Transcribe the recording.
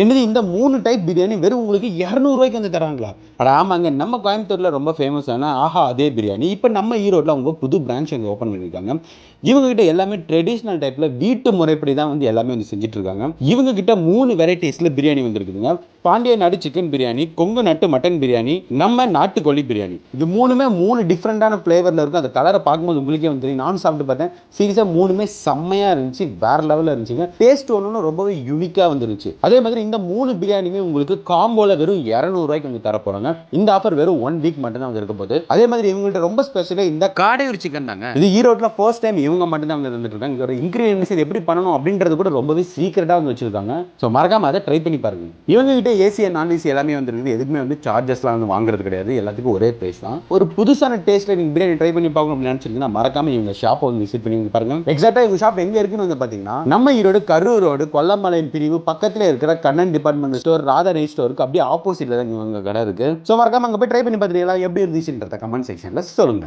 என்னது இந்த மூணு டைப் பிரியாணி வெறும் உங்களுக்கு இரநூறுவாய்க்கு வந்து தராங்களா அட ஆமாங்க நம்ம கோயம்புத்தூரில் ரொம்ப ஃபேமஸான ஆஹா அதே பிரியாணி. இப்போ நம்ம ஈரோட்டில் அவங்க புது பிரான்ச் அங்கே ஓப்பன் பண்ணியிருக்காங்க இவங்ககிட்ட எல்லாமே ட்ரெடிஷ்னல் டைப்பில் வீட்டு முறைப்படி தான் வந்து எல்லாமே வந்து செஞ்சுட்டு இருக்காங்க. மூணு வெரைட்டிஸில் பிரியாணி வந்துருக்குதுங்க. பாண்டிய நாடு சிக்கன் பிரியாணி கொங்கு நாட்டு மட்டன் பிரியாணி நம்ம நாட்டுக்கோழி பிரியாணி. இது மூணுமே மூணு டிஃப்ரெண்ட்டான ஃப்ளேவரில் இருக்கும். அந்த கலரை பார்க்கும்போது உங்களுக்கே வந்து தெரியும். நான் சாப்பிட்டு பார்த்தேன். சீரியஸாக மூணுமே செம்மையாக இருந்துச்சு. வேற லெவலில் இருந்துச்சுங்க. டேஸ்ட் ஒன்று ரொம்பவே யூனிக்காக வந்துருச்சு. அதே மாதிரி இந்த மூணு பிரியாணியுமே உங்களுக்கு காம்போல வெறும் இரநூறுவாய்க்கு வந்து தர போறாங்க. இந்த ஆஃபர் வெறும் ஒன் வீக் மட்டும்தான் வந்து இருக்க போகுது. அதே மாதிரி இவங்கள்ட்ட ரொம்ப ஸ்பெஷலாக இந்த காடையூர் சிக்கன் தாங்க. இது ஈரோட்டில் ஃபர்ஸ்ட் டைம் இவங்க மட்டும்தான் வந்து இருந்துட்டு இருக்காங்க. இதோட இன்க்ரீடியன்ஸ் இது எப்படி பண்ணணும் அப்படின்றது கூட ரொம்பவே சீக்கிரட்டாக வந்து வச்சிருக்காங்க. ஸோ மறக்காம அதை ட்ரை பண்ணி பாருங்க. இவங்க கிட்ட ஏசி நான் ஏசி எல்லாமே வந்துருக்குது. எதுக்குமே வந்து சார்ஜஸ்லாம் வந்து வாங்குறது கிடையாது. எல்லாத்துக்கும் ஒரே ப்ரைஸ் தான். ஒரு புதுசான டேஸ்ட்டில் நீங்கள் பிரியாணி ட்ரை பண்ணி பார்க்கணும் அப்படின்னு நினச்சிருந்தீங்கன்னா மறக்காம இவங்க ஷாப்பை வந்து விசிட் பண்ணி பாருங்க. எக்ஸாக்டாக இவங்க ஷாப் எங்கே இருக்குன்னு வந்து பார்த்தீங்கன்னா நம்ம ஈரோடு கரூர் ரோடு கொல்லமலையின் பிரிவு பக்கத்தில் இருக்கிற கண்ணன் டிபார்ட்மெண்ட் ஸ்டோர் ராதா நெய் ஸ்டோருக்கு அப்படியே ஆப்போசிட்ல தான் இவங்க கடை இருக்கு. ஸோ மறக்காம அங்கே போய் ட்ரை பண்ணி பார்த்துட்டீங்களா? எப்படி இருந்துச்சுன்றத கமெண்ட் செக்ஷனில் சொல்லுங்க.